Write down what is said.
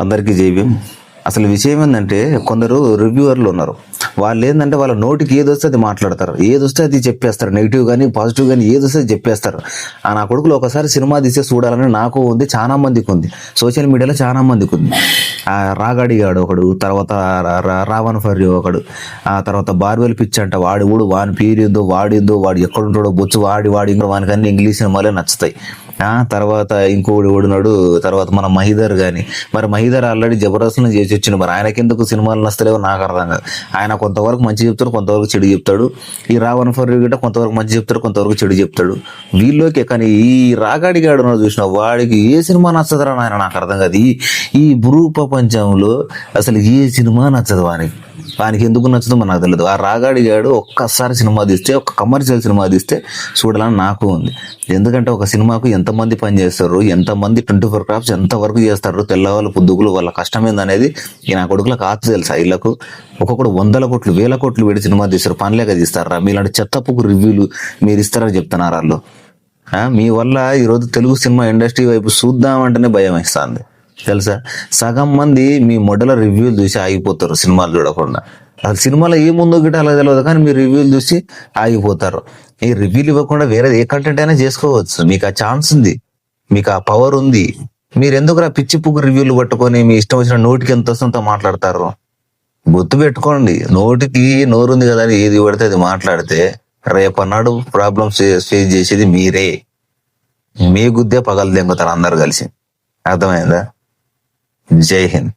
అందరికీ జైవ్యం అసలు విషయం ఏంటంటే కొందరు రివ్యూవర్లు ఉన్నారు. వాళ్ళు ఏంటంటే వాళ్ళ నోటికి ఏది వస్తే అది మాట్లాడతారు. ఏది వస్తే అది చెప్పేస్తారు. నెగిటివ్ కానీ పాజిటివ్ కానీ ఏది వస్తే చెప్పేస్తారు. ఆ నా కొడుకులు ఒకసారి సినిమా తీస్తే చూడాలని నాకు ఉంది చాలా మందికి ఉంది. సోషల్ మీడియాలో చాలా మందికి ఉంది. రాగాడిగాడు ఒకడు తర్వాత రా- రా- రావణ్ ఒకడు ఆ తర్వాత బార్వెల్ పిచ్ అంట వాడి ఊడు వాని పీరిందో వాడిందో వాడు ఎక్కడుంటాడో బొచ్చు వాడి వాడి ఇంకా వానికన్నీ ఇంగ్లీష్ సినిమాలే నచ్చుతాయి. తర్వాత ఇంకోడు ఓడినాడు తర్వాత మన మహిదర్ కానీ మరి మహిదర్ ఆల్రెడీ జబర్దస్త్లో చేసి వచ్చిన మరి ఆయనకెందుకు సినిమాలు నచ్చలేవో నాకు అర్థం కాదు. ఆయన కొంతవరకు మంచి చెప్తాడు కొంతవరకు చెడు చెప్తాడు. ఈ రావణ్ ఫర్ గిట్ట కొంతవరకు మంచి చెప్తాడు కొంతవరకు చెడు చెప్తాడు. వీళ్ళకి కానీ ఈ రాగాడిగాడు చూసిన వాడికి ఏ సినిమా నచ్చదురా నాయన? నాకు అర్థం కాదు. ఈ ఈ భూ ప్రపంచంలో అసలు ఏ సినిమా నచ్చదు వానికి? వానికి ఎందుకు నచ్చదో మనకు తెలియదు ఆ రాగాడిగాడు ఒక్కసారి సినిమా తీస్తే ఒక కమర్షియల్ సినిమా తీస్తే చూడాలని నాకు ఉంది. ఎందుకంటే ఒక సినిమాకు ఎంత ఎంతమంది పని చేస్తారు ఎంతమంది ట్వంటీ ఫోర్ క్రాఫ్ట్స్ ఎంతవరకు చేస్తారు? తెల్లవాళ్ళు పొద్దుగులు వాళ్ళ కష్టం ఏందనేది నా కొడుకులకు ఆత తెలుసా? వీళ్ళకు ఒక్కొక్కడు వందల కోట్లు వేల కోట్లు పెట్టి సినిమా తీస్తారు. పనిలేక తీస్తారా? మీలాంటి చెత్తప్పుకు రివ్యూలు మీరు ఇస్తారని చెప్తున్నారు వాళ్ళు? మీ వల్ల ఈరోజు తెలుగు సినిమా ఇండస్ట్రీ వైపు చూద్దామంటేనే భయం వేస్తుంది. తెలుసా? సగం మంది మీ మొడల రివ్యూలు చూసి ఆగిపోతారు సినిమాలు చూడకుండా. అసలు సినిమాలో ఏముందో గిట్ట అలా తెలియదు కానీ మీరు రివ్యూలు చూసి ఆగిపోతారు. ఈ రివ్యూలు ఇవ్వకుండా వేరే ఏ కంటెంట్ అయినా చేసుకోవచ్చు. మీకు ఆ ఛాన్స్ ఉంది. మీకు ఆ పవర్ ఉంది. మీరు ఎందుకు ఆ పిచ్చి పుగ్గు రివ్యూలు పట్టుకొని మీ ఇష్టం వచ్చిన నోటికి ఎంత వస్తుందో మాట్లాడతారు? గుర్తు పెట్టుకోండి. నోటికి నోరుంది కదా అని ఏది పడితే అది మాట్లాడితే రేపన్నాడు ప్రాబ్లమ్స్ ఫేస్ చేసేది మీరే. మీ గుద్దే పగలు దెంగుతారు అందరు కలిసి. అర్థమైందా? జై హింద్.